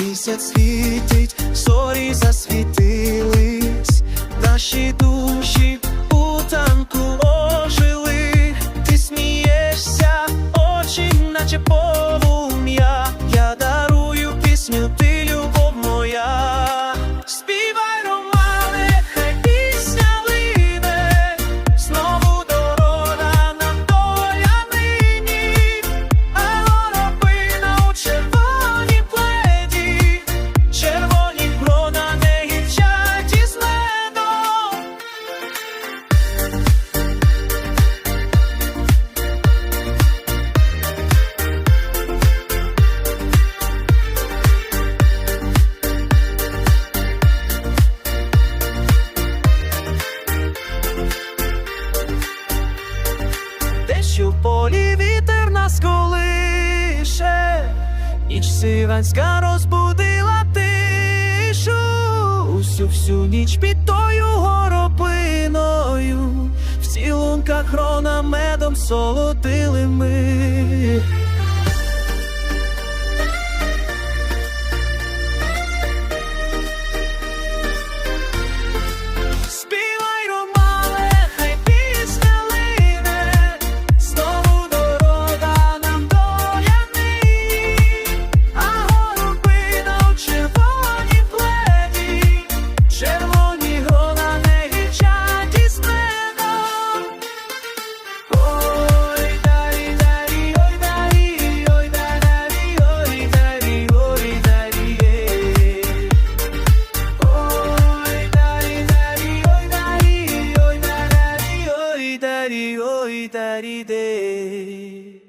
місяць світить, зорі засвітились, Десь полі вітер нас колише, ніч сиванська розбудила тишу, усю всю ніч під тою горопиною, в цілунках грона медом солодили ми. 光をいたりで